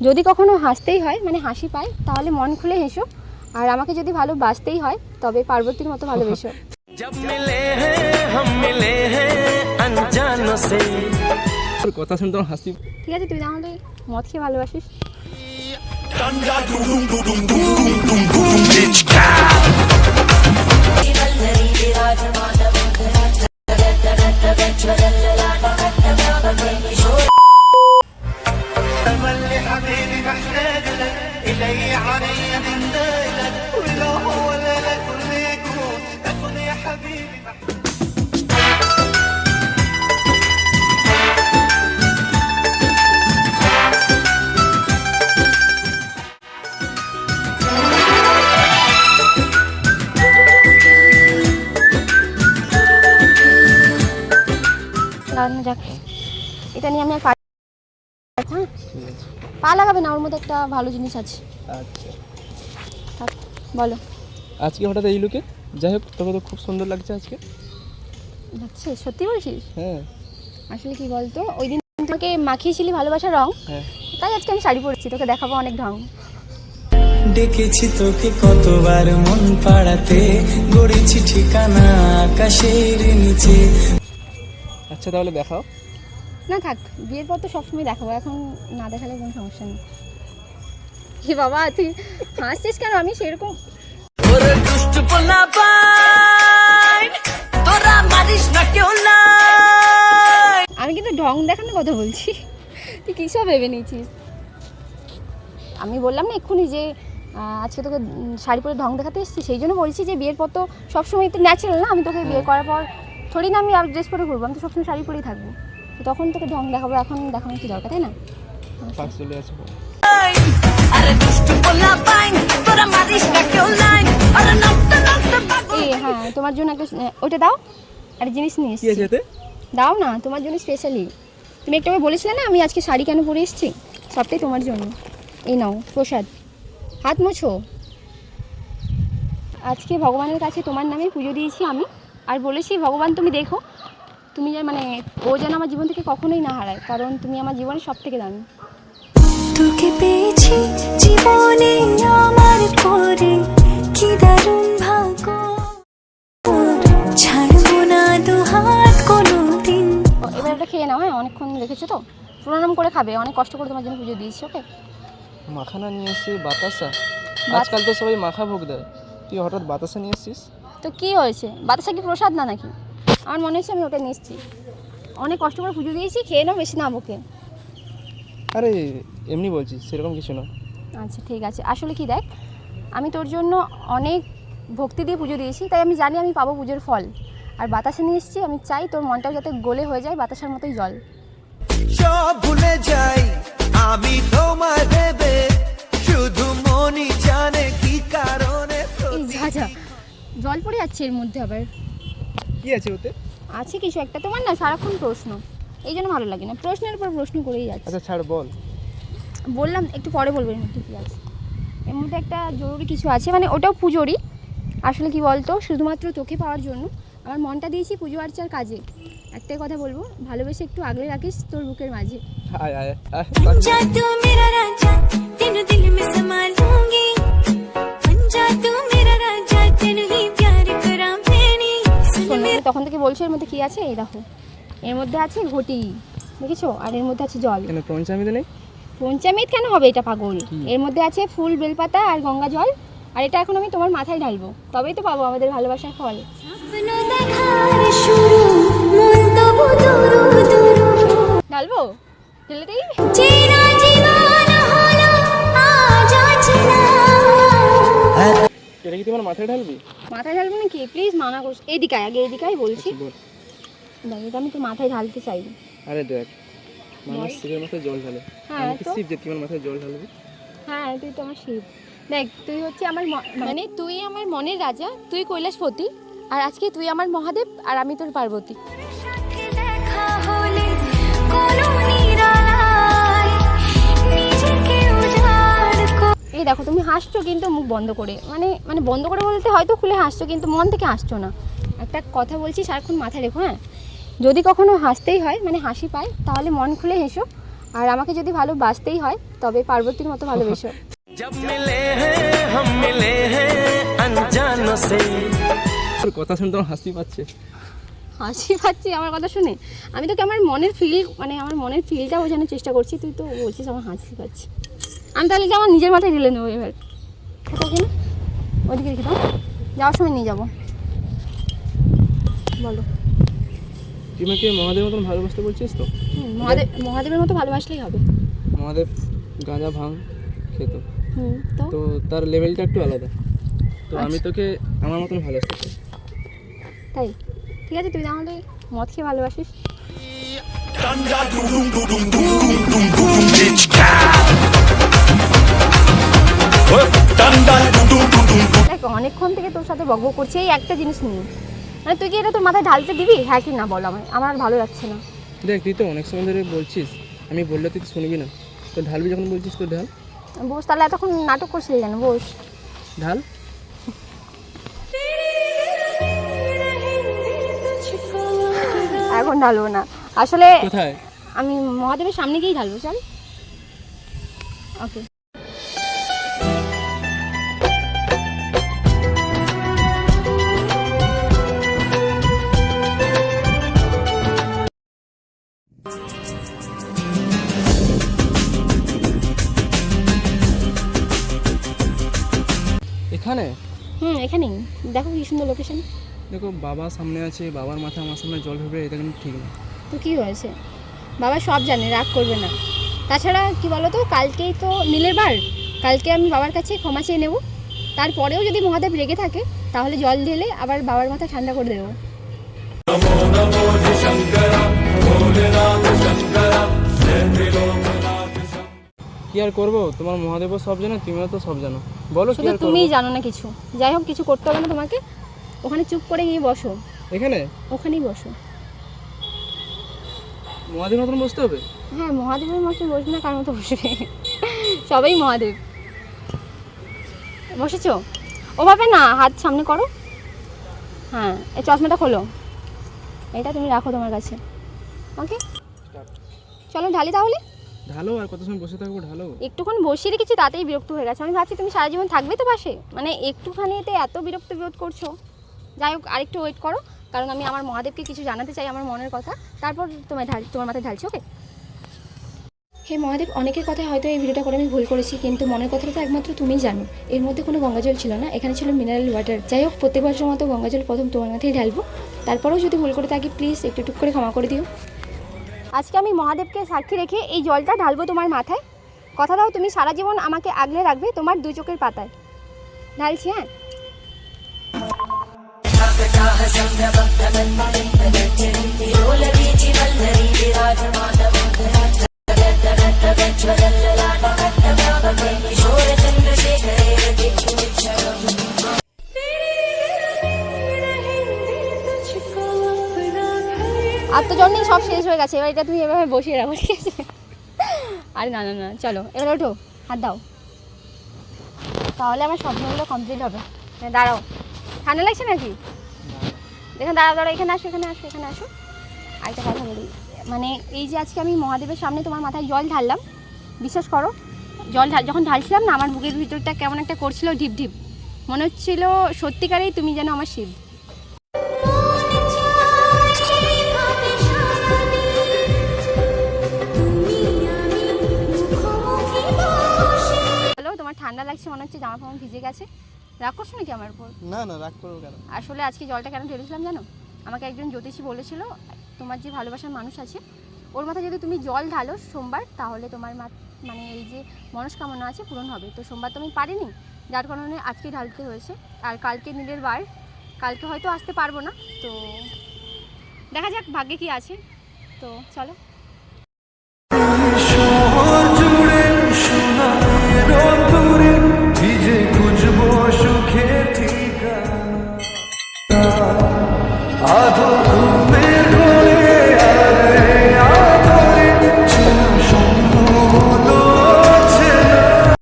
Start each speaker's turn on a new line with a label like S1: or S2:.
S1: যদি কখনো হাসতেই হয় মানে হাসি পায় তাহলে মন খুলে হেসো আর আমাকে যদি ভালো বাঁচতেই হয় তবে পার্বতীর মতো ভালোবেসো
S2: কথা শুনতে হাসি
S1: ঠিক আছে তুই তাহলে মদ খেয়ে ভালোবাসিস লাগানো যাক। এটা নিয়ে আমি আর হ্যাঁ পা লাগাবে না ওর মধ্যে একটা ভালো জিনিস আছে।
S2: আচ্ছা।
S1: বলো।
S2: আজকে হঠাৎ এই লুকে যাই হোক তোকে তো খুব সুন্দর লাগছে আজকে।
S1: লাগছে? সত্যি বলছিস?
S2: হ্যাঁ।
S1: আসলে কি বলতো ওই দিন তোমাকে মাখিয়েছিলি ভালোবাসার রং
S2: হ্যাঁ।
S1: তাই আজকে আমি শাড়ি পরেছি তোকে দেখাবো অনেক ঢং।
S3: ডেকেছি তোকে কতবার মন পাড়াতে গড়েছি ঠিকানা আকাশের নিচে।
S2: আচ্ছা তাহলে দেখাও।
S1: না থাক বিয়ের পর তো সবসময় দেখাবো এখন না দেখালে কোনো সমস্যা নেই। হে বাবা তুই হাসছিস কেন? আমি সেরকম
S4: ওরে দুষ্ট পোলা পাইন তোরা মারিস না কেউ নাই।
S1: আমি কিন্তু ঢং দেখানোর কথা বলছি। তুই কী সব ভেবে নিয়েছিস? আমি বললাম না এক্ষুনি যে আজকে তোকে শাড়ি পরে ঢং দেখাতে এসেছি সেই জন্য বলছি যে বিয়ের পর তো সবসময় তো ন্যাচারাল না আমি তোকে বিয়ে করার পর থোড়ি না আমি আর ড্রেস পরে ঘুরবো আমি তো সবসময় শাড়ি পরেই থাকব। তো তখন তোকে ঢং দেখাবো এখন দেখানোর কি দরকার তাই না?
S2: চলে
S1: হ্যাঁ তোমার জন্য একটা ওটা দাও একটা জিনিস নিয়ে এসেছি। দাও না তোমার জন্য স্পেশালি তুমি একটু বলেছিলে না আমি আজকে শাড়ি কেন পরে এসেছি? সবটাই তোমার জন্য। এই নাও প্রসাদ। হাত মোছো। আজকে ভগবানের কাছে তোমার নামে পুজো দিয়েছি আমি। আর বলেছি ভগবান তুমি দেখো। তুমি যে মানে ও যেন আমার জীবন থেকে কখনোই না হারায় কারণ তুমি আমার জীবনের সব থেকে দামি।
S5: তোকে পেয়েছি জীবনে আমার পরে কি দারুণ ভাগ্য। ছাড়বো না দু হাত কোনো দিন
S1: এবার এটা খেয়ে নাও হ্যাঁ অনেকক্ষণ রেখেছো তো? প্রণাম করে খাবে অনেক কষ্ট করে তোমার জন্য পুজো দিয়েছি ওকে?
S2: মাখানা নিয়ে এসে বাতাসা। আজকাল তো সবাই মাখা ভোগ দেয়। তুই হঠাৎ বাতাসা নিয়ে এসছিস?
S1: তো কি হয়েছে? বাতাসা কি প্রসাদ না নাকি? আমার মনে হচ্ছে আমি ওটা নিয়ে এসেছি অনেক কষ্ট করে পুজো দিয়েছি খেয়ে নাও বেশি না বকে
S2: আরে এমনি বলছিস সেরকম কিছু না।
S1: আচ্ছা ঠিক আছে। আসলে কি দেখ আমি তোর জন্য অনেক ভক্তি দিয়ে পুজো দিয়েছি তাই আমি জানি আমি পাবো পুজোর ফল। আর বাতাসা নিয়ে এসেছি আমি চাই তোর মনটাও যাতে গলে হয়ে যায় বাতাসার মতোই জল।
S6: সব ভুলে যাই আমি তোমায় ভেবে শুধু মনি জানে কি কারণে
S1: যা যা। জল পড়ে যাচ্ছে এর মধ্যে আবার।
S2: কি আছে ওতে?
S1: আছে কিছু একটা। তোমার না সারাক্ষণ প্রশ্ন। এই জন্য ভালো লাগে না। প্রশ্নের পর প্রশ্ন করেই যাচ্ছে।
S2: আচ্ছা ছাড় বল।
S1: বললাম একটু পরে বলব এর মধ্যে কী আছে। এর মধ্যে একটা জরুরি কিছু আছে মানে ওটাও পুজোরই। আসলে কি বলতো? শুধুমাত্র তোকে পাওয়ার জন্য। আমার মনটা দিয়েছি পুজো আর্চার কাজে। একটাই কথা বলব ভালোবেসে একটু আগলে রাখিস তোর বুকের মাঝে।
S2: আয় আয় আয়।
S1: তখন থেকে বলছো এর মধ্যে কী আছে? এই দেখো। এর মধ্যে আছে ঘটি দেখেছ? আর এর মধ্যে আছে জল।
S2: কেন পঞ্চামিতে নেই?
S1: পঞ্চামৃত কেন হবে এটা পাগল? এর মধ্যে আছে ফুল বেলপাতা আর গঙ্গা জল। আর এটা এখন আমি তোমার মাথায় ঢালবো। তবেই তো পাবো আমাদের ভালোবাসার ফল।
S5: মন
S1: ঢালবো? ঢেলে দিই?
S2: কি তোমার মাথায় ঢালবি?
S1: মাথায় ঢালবো নাকি প্লিজ মানা করিস এদিকে আয়, আগে এদিকে আয় বলছি।
S2: বল।
S1: দেখ এটা আমি তো মাথায় ঢালতে চাই
S2: আরে দেখ মানুষ শিবের মাথায় জল ঢালে।
S1: হ্যাঁ
S2: আমি কি
S1: তো?
S2: শিব যে তোমার মাথায় জল ঢালবি?
S1: হ্যাঁ তুই তো আমার শিব। দেখ তুই হচ্ছে আমার ম- মানে তুই আমার মনের রাজা তুই কৈলাসপতি আর আজকে তুই আমার মহাদেব আর আমি তোর পার্বতী।
S5: দেখা হলে
S1: দেখো তুমি হাসছো কিন্তু মুখ বন্ধ করে। মানে মানে বন্ধ করে বলতে হয়তো খুলে হাসছো কিন্তু মন থেকে হাসছো না। একটা কথা বলছি সারাক্ষণ মাথায় রেখো হ্যাঁ? যদি কখনো হাসতেই হয় মানে হাসি পায় তাহলে মন খুলে হেসো। আর আমাকে যদি ভালো বাঁচতেই হয় তবে পার্বতীর মতো ভালোবেসো।
S2: কথা শুনে হাসি পাচ্ছে।
S1: হাসি পাচ্ছি আমার কথা শুনে? আমি তোকে আমার মনের ফিল মানে আমার মনের ফিলটা বোঝানোর চেষ্টা করছি তুই তো বলছিস আমার হাসি পাচ্ছি। আমি তাহলে কি আমার নিজের মাথায় ঢেলে নেব এবার কোথাও কিনা ওদিকে রেখে দাও যাওয়ার সময় নিয়ে যাব বলো
S2: তুই আমাকে মহাদেবের মতন ভালোবাসতে বলছিস তো
S1: হুম, মহাদেব মহাদেবের মতো ভালোবাসলেই হবে
S2: মহাদেব গাঁজা ভাঙ খেত
S1: হুম তো
S2: তো তার লেভেলটা একটু আলাদা তো আমি
S1: আচ্ছা।
S2: তোকে আমার মতন ভালোবাসতে চাই
S1: তাই ঠিক আছে তুই তাহলে মদ খেয়ে ভালোবাসিস অনেকক্ষণ থেকে তোর সাথে বকবক করছি এই একটা জিনিস নিয়ে। মানে তুই কি এটা তোর মাথায় ঢালতে দিবি? হ্যাঁ কি না বল আমার আমার ভালো লাগছে না।
S2: দেখ তুই তো অনেক সময় ধরে বলছিস আমি বললে তুই শুনবি না। তো ঢালবি যখন বলছিস তো ঢাল।
S1: বস তাহলে এতক্ষণ নাটক করছিলি কেন? বস।
S2: ঢাল।
S1: এখন ঢালবো না। আসলে আমি মহাদেবের সামনে গিয়েই ঢালবো চল। ওকে এখানেই? দেখো কি সুন্দর লোকেশন
S2: দেখো বাবা সামনে আছে বাবার মাথা আমার সামনে জল ভেবে এটা কিন্তু ঠিক না।
S1: তো কী হয়েছে? বাবা সব জানে রাগ করবে না। তাছাড়া কি বলো তো কালকেই তো নীলের বার। কালকে আমি বাবার কাছে ক্ষমা চেয়ে নেব। তারপরেও যদি মহাদেব রেগে থাকে তাহলে জল ঢেলে আবার বাবার মাথা ঠান্ডা করে দেবো।
S2: কি আর করব? তোমার মহাদেবও সব জানো তুমিও তো সব জানো। বলো
S1: শুধু তুমিই জানো না কিছু। যাই হোক কিছু করতে হবে না তোমাকে। ওখানে চুপ করে গিয়ে বসো।
S2: এখানে?
S1: ওখানেই বসো।
S2: মহাদেব মতন বসতে হবে?
S1: হ্যাঁ মহাদেবের মতো বসবে না কার মতো বসবে? সবাই মহাদেব। বসেছো? ওভাবে না হাত সামনে করো। হ্যাঁ এই চশমাটা খোলো। এটা তুমি রাখো তোমার কাছে। ওকে? চলো ঢালি তাহলে।
S2: ঢালো আর কত সময় বসে থাকব ঢালো?
S1: একটুক্ষণ বসিয়ে রেখেছি তাতেই বিরক্ত হয়ে গেছে। আমি ভাবছি তুমি সারা জীবন থাকবে তো পাশে? মানে একটুখানি এতে এত বিরক্ত বোধ করছ। যাই হোক আরেকটু ওয়েট করো কারণ আমি আমার মহাদেবকে কিছু জানাতে চাই আমার মনের কথা। তারপর তোমার ঢাল তোমার মাথায় ঢালছি ওকে হে মহাদেব অনেকের কথায় হয়তো এই ভিডিওটা করে আমি ভুল করেছি কিন্তু মনের কথাটা তো একমাত্র তুমিই জানো। এর মধ্যে কোনো গঙ্গাজল ছিল না এখানে ছিল মিনারেল ওয়াটার যাই হোক প্রত্যেক বছরের মতো গঙ্গাজল প্রথম তোমার মাথায় ঢালবো। তারপরেও যদি ভুল করে থাকি প্লিজ একটু টুক করে ক্ষমা করে দিও। আজকে আমি মহাদেবকে সাক্ষী রেখে এই জলটা ঢালবো তোমার মাথায়। কথা দাও, তুমি সারা জীবন আমাকে আগলে রাখবে তোমার দু চোখের পাতায়। ঢালছি হ্যাঁ? জন্যই সব শেষ হয়ে গেছে। এবার এটা তুমি এভাবে বসিয়ে রাখো, ঠিক আছে? আরে না না না, চলো, এবার ওঠো, হাত দাও। তাহলে আমার স্বপ্নগুলো কমপ্লিট হবে। দাঁড়াও। ঠান্ডা লাগছে নাকি? দেখে, দাঁড়াও দাঁড়াও, এখানে আসো এখানে আসো এখানে আসো। আরেকটা কথা বলি মানে এই যে আজকে আমি মহাদেবের সামনে তোমার মাথায় জল ঢাললাম, বিশ্বাস করো, জল ঢাল যখন ঢালছিলাম না, আমার বুকের ভিতরটা কেমন একটা করছিল ঢিপ ঢিপ। মনে হচ্ছিল সত্যিকারেই তুমি যেন আমার শিব। ঠান্ডা লাগছে মনে হচ্ছে জামা ফামা ভিজে গেছে। রাগ করছ নাকি আমার উপর?
S2: না না রাগ করব কেন?
S1: আসলে আজকে জলটা কেন ঢেলেছিলাম জানো? আমাকে একজন জ্যোতিষী বলেছিল তোমার যে ভালোবাসার মানুষ আছে ওর মাথায় যদি তুমি জল ঢালো সোমবার তাহলে তোমার মা মানে এই যে মনস্কামনা আছে পূরণ হবে। তো সোমবার তো আমি পারিনি যার কারণে আজকে ঢালতে হয়েছে। আর কালকে নীলের বার কালকে হয়তো আসতে পারব না তো দেখা যাক ভাগ্যে কি আছে। তো চলো।